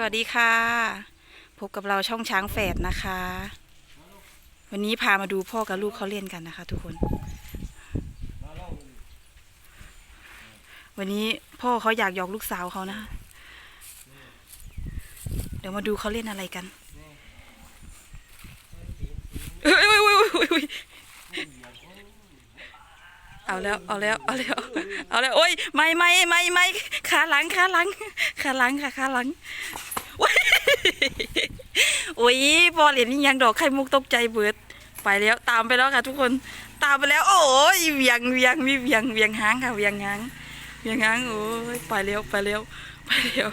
สวัสดีค่ะ พบกับเราช่องช้างแฝดนะคะ วันนี้พามาดูพ่อกับลูกเขาเล่นกันนะคะ ทุกคน วันนี้พ่อเขาอยากหยอกลูกสาวเขานะคะเดี๋ยวมาดูเขาเล่นอะไรกันเอาแล้วเอาแล้วเอาแล้วเอาแล้วโอ้ยไม่ไม่ไม่ไม่ขาหลังขาหลังขาหลังค่ะขาหลัง โอ้ยพอเหรียญนี่ยังดอกไข่มุกตกใจเบิด ไปแล้วตามไปแล้วค่ะ ทุกคนตามไปแล้ว โอ้ยเวียงเวียงมีเวียงเวียงหางค่ะเวียงหางเวียงหางโอ้ยไปแล้วไปแล้วไปแล้ว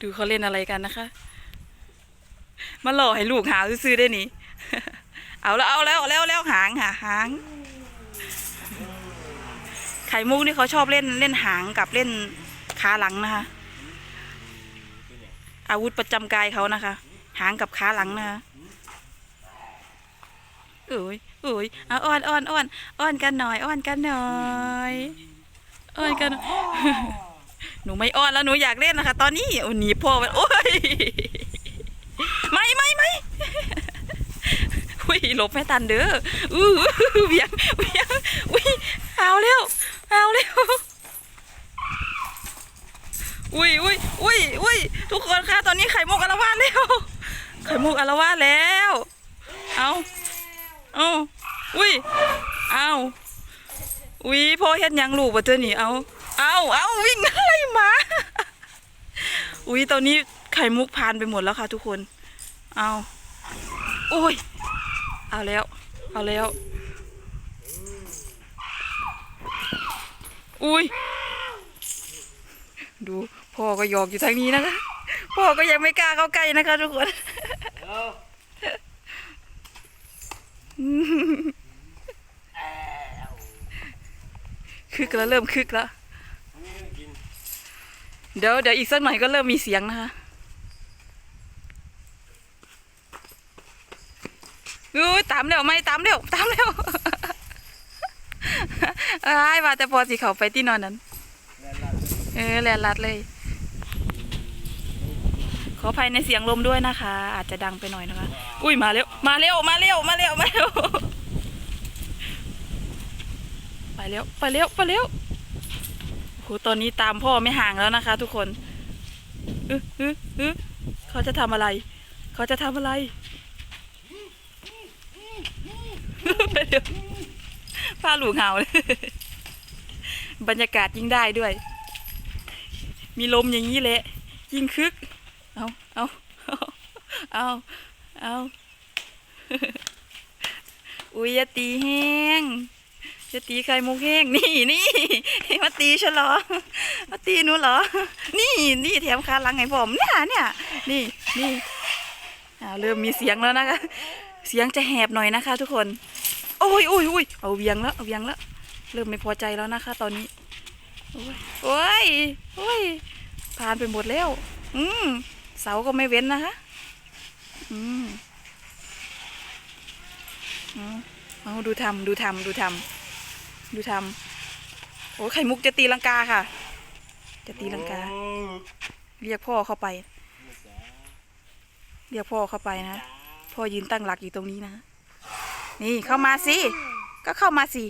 ดูเขาเล่นอะไรกันนะคะมาหล่อให้ลูกหาซื้อได้นี่เอาแล้วเอาแล้วแล้วแล้วหางค่ะหาง ไข่มุกนี่เขาชอบเล่นเล่นหางกับเล่นขาหลังนะคะ อาวุธประจำกายเขานะคะ หางกับขาหลังนะคะเอ้ยเอ้ยเอาอ้อนอ้อนอ้อนอ้อนกันหน่อยอ้อนกันหน่อยอ้อนกันหนูไม่อ้อนแล้วหนูอยากเล่นนะคะ ตอนนี้โอ้หนีพ่อไปโอ้ยไม่ไม่ไม่อุ้ยหลบไม่ทันเด้ออู้เวียงเวียงอุ้ยเอาเร็วเอาเร็ว อุ้ยอุ้ยอุ้ยอุ้ยทุกคนคะตอนนี้ไข่มุกอารวาสแล้ว ไข่มุกอารวาสแล้ว เอาเอาอุ้ย เอาอุ้ยพ่อเฮ็ดยังลูกบ่เจอนี่เอาเอาเอาวิ่งอะไรมาอุ้ยตอนนี้ไข่มุกพานไปหมดแล้วค่ะทุกคน เอาอุ้ย เอาแล้ว เอาแล้ว อุ้ย ดูพ่อก็หยอกอยู่ทางนี้นะคะ พ่อก็ยังไม่กล้าเข้าใกล้นะคะทุกคน คึกแล้วเริ่มคึกแล้วเดี๋ยวเดี๋ยวอีกสักหน่อยก็เริ่มมีเสียงนะคะอุ้ยตามเร็วไหมตามเร็วตามเร็วไอ้ว่าแต่พอสิเขาไปที่นอนนั้น เออแลนลัดเลย ขออภัยในเสียงลมด้วยนะคะ อาจจะดังไปหน่อยนะคะ อุ้ยมาเร็ว มาเร็ว มาเร็ว มาเร็ว มาเร็ว ไปเร็ว ไปเร็ว ไปเร็วโหตอนนี้ตามพ่อไม่ห่างแล้วนะคะ ทุกคนเออเออเออเขาจะทำอะไร เขาจะทำอะไร ไปเร็วพาหลูเห่าเลย บรรยากาศยิ่งได้ด้วย มีลมอย่างนี้แหละ ยิ่งคึก เอาเอาอุ้ยอย่าตีแห้งอย่าตีไข่มุกแห้งนี่นี่มาตีฉันเหรอมาตีหนูเหรอ นี่นี่แถมคาหลังไงผมเนี่ยเนี่ยนี่นี่เริ่มมีเสียงแล้วนะคะ เสียงจะแหบหน่อยนะคะ ทุกคนโอ้ยโอ้ยโอ้ยเอาเวียงแล้วเอาเวียงแล้วเริ่มไม่พอใจแล้วนะคะ ตอนนี้โอ้ยโอ้ยโอ้ยผ่านไปหมดแล้ว อืมเสาก็ไม่เว้นนะคะ อืมเอาเอาดูทำดูทำดูทำดูทำโอ้ไข่มุกจะตีลังกาค่ะ จะตีลังกา เรียกพ่อเข้าไป เรียกพ่อเข้าไปนะพ่อยืนตั้งหลักอยู่ตรงนี้นะ นี่เข้ามาสิ ก็เข้ามาสิ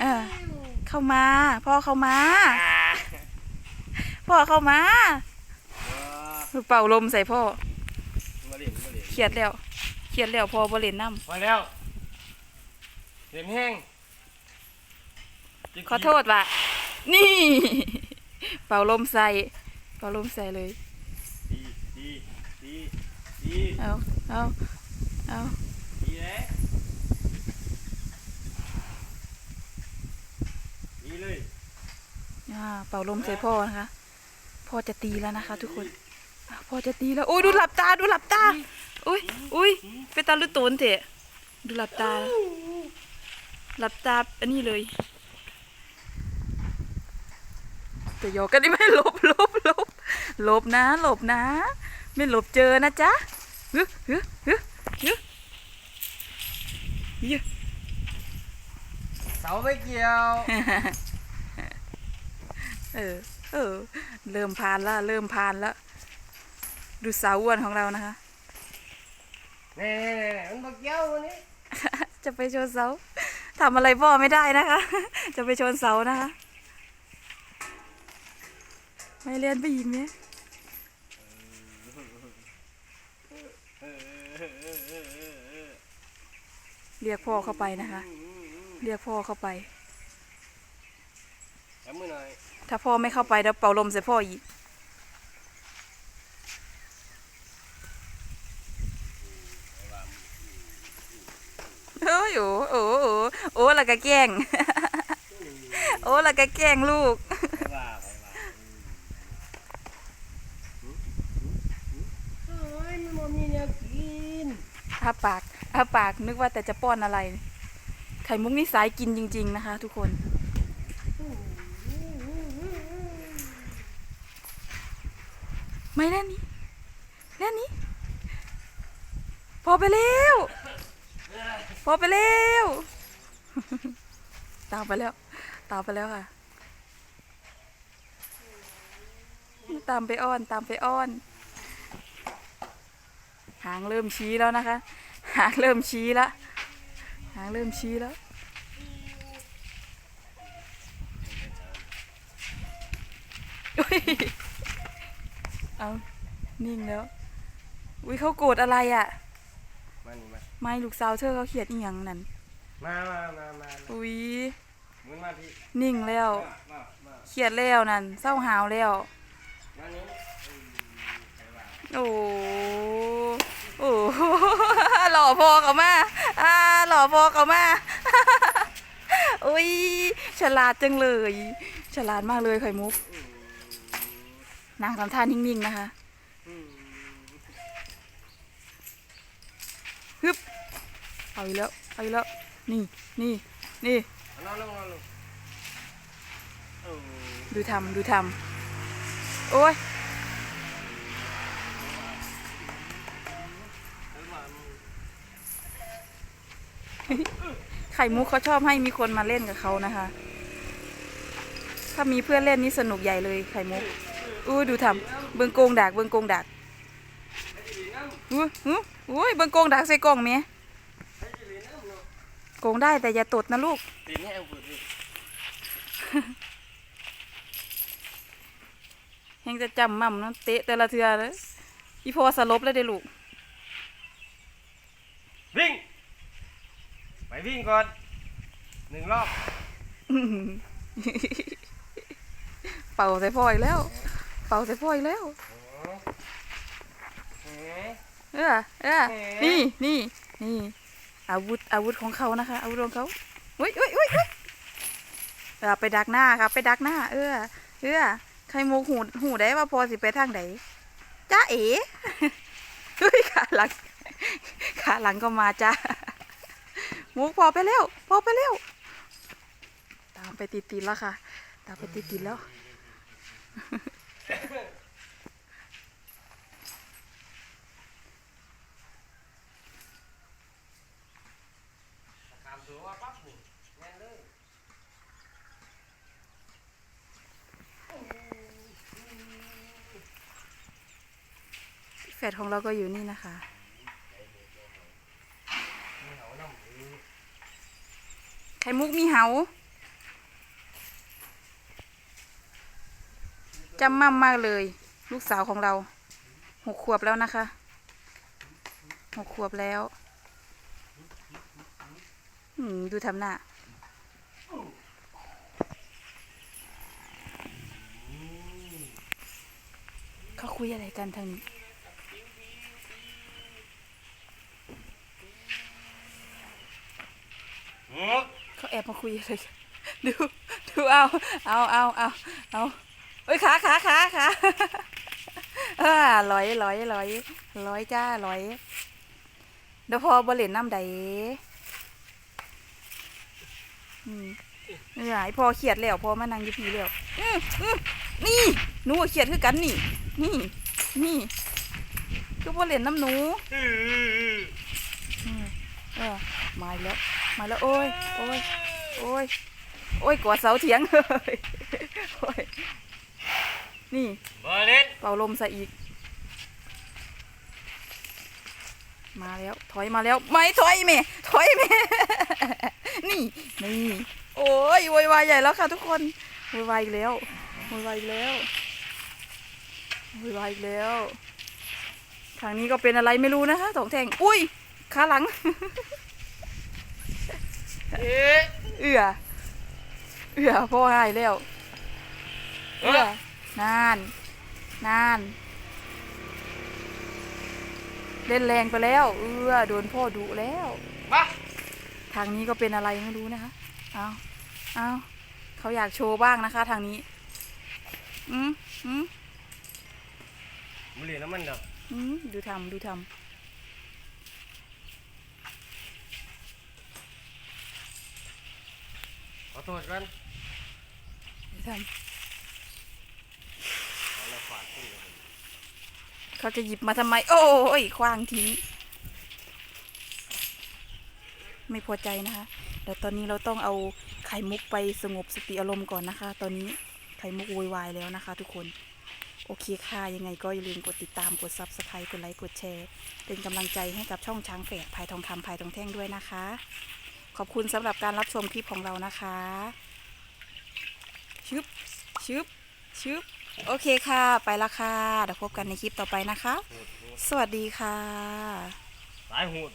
เออ เข้ามา พ่อเข้ามา พ่อเข้ามา เป่าลมใส่พ่อ มาเล่นมาเล่นเครียดแล้วเครียดแล้วพ่อบ่เล่นน้มาแล้วเล่นแห้งำขอโทษว่ะนี่ เป่าลมใส่เป่าลมใส่เลยดีดีดีดีเอาเอาเอาดีเลยดีเลย อ่าเป่าลมใส่พ่อนะคะพ่อจะตีแล้วนะคะ ทุกคนอะ พ่อจะตีแล้ว โอ้ยดูหลับตาดูหลับตา อุ้ยอุ้ยเป็นตาลุตูนเถอะดูหลับตา หลับตาอันนี้เลยจะหยอกกันได้ไหมหลบหลบหลบหลบนะหลบนะ ไม่หลบเจอนะจ๊ะฮึฮึฮึฮึฮึเสาไม่เกี่ยวเเออ เออ เริ่มพานแล้วเริ่มพานแล้ว ดูสาวอ้วนของเรานะคะแน่ๆๆมันบอกเย้าวันนี้ จะไปชนเสาทำอะไรพ่อไม่ได้นะคะ จะไปชนเสานะคะ ไม่เรียนไปยิงเนี่ยเรียกพ่อเข้าไปนะคะ เรียกพ่อเข้าไปจับมือหน่อยถ้าพ่อไม่เข้าไปเดี๋ยวเป่าลมใส่พ่ออีก โอ้ยโอ้โอ้โอ้โอ้แล้วก็แกล้ง โอ้แล้วก็แกล้งลูกไปว่าไปว่าเฮ้ยมันบ่มีแนวกินอ้าปากอ้าปากนึกว่าแต่จะป้อนอะไร ไข่มุกนี่สายกินจริง ๆ นะคะ ทุกคน ไม่เล่นนี้เล่นนี้ พอไปเร็ว พอไปเร็ว ตามไปแล้ว ตามไปแล้วค่ะ ตามไปอ้อน ตามไปอ้อน หางเริ่มชี้แล้วนะคะ หางเริ่มชี้แล้ว หางเริ่มชี้แล้วอุ๊ยเอา นิ่งแล้ว อุ้ยเขาโกรธอะไรอะ มานี่มาไม่ลูกสาวเธอเขาเขียดอีหยังนั่นมามามามาอุ้ยมึงมาพี่นิ่งแล้วมามามาเขียดแล้วนั่นเศร้าหาวแล้ว มานี่อืมไปว่าโอ้โอ้หล่อพอเขามาอ่าหล่อพอเขามาอุ้ยฉลาดจังเลย ฉลาดมากเลยไข่มุกนางทำท่านิ่งๆนะคะ อืม ฮึบเอาอีกแล้วเอาอีกแล้วนี่นี่นี่เอานอนลงนอนลงโอ้ดูทำดูทำโอ้ยแล้วมามึงไข่มุกเขาชอบให้มีคนมาเล่นกับเขานะคะ ถ้ามีเพื่อนเล่นนี่สนุกใหญ่เลยไข่มุกอู้ดูทำเบิงโกงดักเบิงโกงดัก อู้หูอุ้ยเบิงโกงดักใส่กล่องเมียโกงได้แต่อย่าตดนะลูกตีนให้เอาเปิดดิยังจะจำมั่มเนาะเตะแต่ละเทือเลยอีพอสลบแล้วเด้ลูก วิ่ง ไปวิ่งก่อนหนึ่งรอบเป่าใส่พ่ออีกแล้ว เป่าใส่พ่ออีกแล้วเอ๊ะเออเออเอ๊ะนี่นี่นี่อาวุธอาวุธของเขานะคะ อาวุธของเขาอุ้ยอุ้ยอุ้ยอุ้ยเออไปดักหน้าครับ ไปดักหน้า เออเออใครโมกหูหูได้ว่าพอสิไปทางไหนจ้าเอ๋เฮ้ยขาหลังขาหลังก็มาจ้าหมูพอไปเร็วพอไปเร็วตามไปติดๆแล้วค่ะ ตามไปติดๆแล้ว ขามตัวว่าปั๊บนี่แม่นเลย แฟ ดของเราก็อยู่นี่นะคะ ไข่มุกมีเหาจำมั่มมากเลย ลูกสาวของเราหกขวบแล้วนะคะหกขวบแล้วอืมดูทำหน้าเขาคุยอะไรกันทางนี้ หือ เขาแอบมาคุยอะไรกันดูดูเอาเอาเอาเอาเอาเอ้ยขาขาขาขาอ่าลอยลอยลอยลอยจ้าลอยเดี๋ยวพอบเล่นน้ำใดอืมนี่ไงพอเขียดแล้วพอมานั่งอยู่พีแล้วอื้ออื้อนี่หนูก็เขียดคือกันนี่ นี่ นี่คือบ่เล่นน้ำหนูอื้อเออมาอีกแล้ว มาแล้วโอ้ยโอ้ยโอ้ยโอ้ยกว่าเสาเถียงเลยโอ้ยนี่บอเล่นเป่าลมใส่อีก มาแล้ว ถอยมาแล้วไม่ถอยเมถอยเมนี่นี่โอ้ยโวยวายใหญ่แล้วค่ะทุกคนโวยวายอีกแล้วโวยวายอีกแล้วโวยวายอีกแล้วทางนี้ก็เป็นอะไรไม่รู้นะคะสองแทงอุ้ยขาหลัง เอ๊ะเอือเอือพ่อหายแล้วเอื้อนานนานเล่นแรงไปแล้ว เอื้อโดนพ่อดุแล้วมาทางนี้ก็เป็นอะไรไม่รู้นะคะเอาเอาเขาอยากโชว์บ้างนะคะ ทางนี้อืมอืมบุหรี่น้ำมันเนาะอืมดูทำดูท ขอโทษกันำดูทเอาละฝาดขึ้นเลยำเขาจะหยิบมาทำไม โอ้ยคว้างทิ้ง ไม่พอใจนะคะเดี๋ยวตอนนี้เราต้องเอาไข่มุกไปสงบสติอารมณ์ก่อนนะคะ ตอนนี้ไข่มุกโวยวายแล้วนะคะ ทุกคน โอเคค่ะ ยังไงก็อย่าลืมกดติดตามกด subscribe กดไลค์กดแชร์ เป็นกำลังใจให้กับช่องช้างแฝดภายทองคำภายทองแท่งด้วยนะคะ ขอบคุณสำหรับการรับชมคลิปของเรานะคะชึบชึบชึบโอเคค่ะ ไปละค่ะเดี๋ยวพบกันในคลิปต่อไปนะคะ สวัสดีค่ะ สายหูด